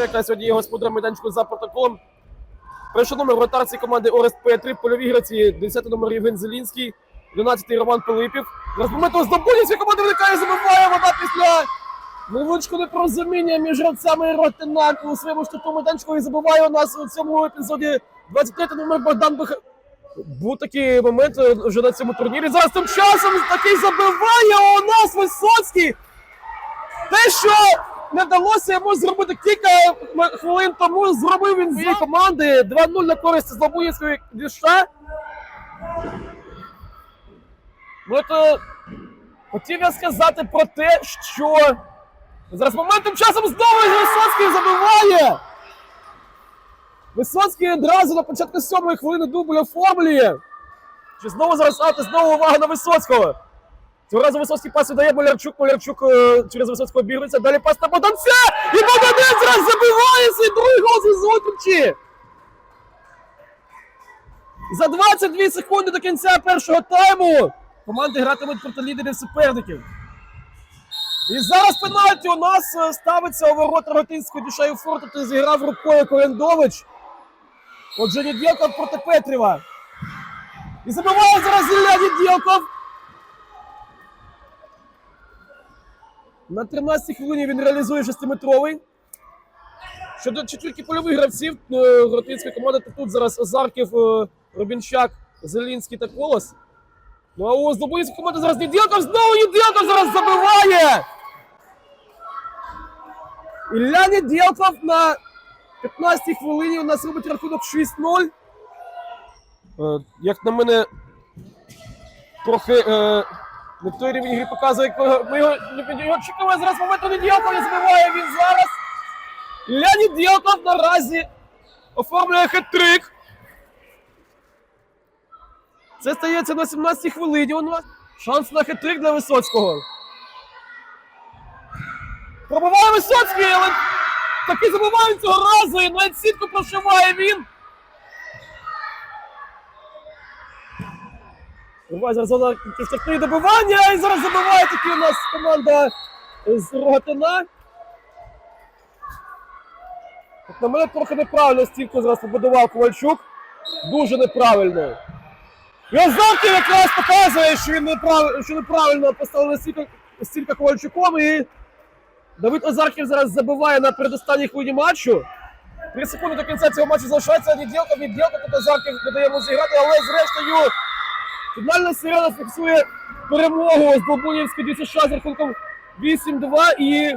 яка сьогодні є господарем майданчику за протоколом. Перший номер ротації команди Орест Петрі, польові гравці, 10 номер Євген Зелінський, 11 Роман Пилипів. Зараз моменту здобутість, команда виникає, забиває вода після невеличкого непорозуміння між гравцями Ротенак у своєму штату майданчику і забиває у нас у цьому епізоді 23 номер Богдан Бих... Був такий момент вже на цьому турнірі. Зараз тим часом такий забиває у нас Висоцький. Те, що не вдалося йому зробити кілька хвилин тому, зробив він з команди 2-0 на користь Злобуївської діша. Ну, хотів я сказати про те, що зараз моментом часом знову Висоцький забиває. Висоцький одразу на початку сьомої хвилини дубль оформлює. Чи знову зараз знову увага на Висоцького. Разу Висоцький пас видає Болярчук, Болярчук е, через Висоцького обігрується, далі пас на Богданця! І Богданець зараз забиває свій другий гол зі зустрічі! За 22 секунди до кінця першого тайму команди гратимуть проти лідерів суперників. І зараз пенальті у нас е, ставиться у ворота душею форту, ти зіграв рукою Корендович. Отже, Недєлков проти Петріва. І забиває зараз Ілля Недєлков. На 13 хвилині він реалізує шестиметровий. Щодо четвірки польових гравців е, Гротинської команди, то тут зараз Озарків, е, Робінчак, Зелінський та Колос. Ну а у Злобуївської команди зараз Недєлков, знову Недєлков зараз забиває! Ілля Недєлков на 15-й хвилині у нас робить рахунок 6-0. Е, Як на мене, трохи е, не той рівень гри показує, як ми- його, його чекали. Зараз моменту Недєлков і забиває він зараз. Ілля Недєлков наразі оформлює хет-трик. Це стається на 17-й хвилині у нас. Шанс на хет-трик для Висоцького. Пробиває Висоцький, але таки забиває цього разу і навіть сітку прошиває він. Зараз зона штрафної добивання і зараз забиває таки у нас команда з Рогатина. На мене трохи неправильно стільки зараз побудував Ковальчук. Дуже неправильно. Озарків якраз показує, що він неправ... що неправильно поставили стільки, стільки Ковальчуком і Давид Озарків зараз забиває на передостанній хвилині матчу. Три секунди до кінця цього матчу залишається Неділка, Неділка, тут Озарків не дає йому зіграти, але зрештою фінальна сирена фіксує перемогу з Долбунівської ДЮСШ з рахунком 8-2 і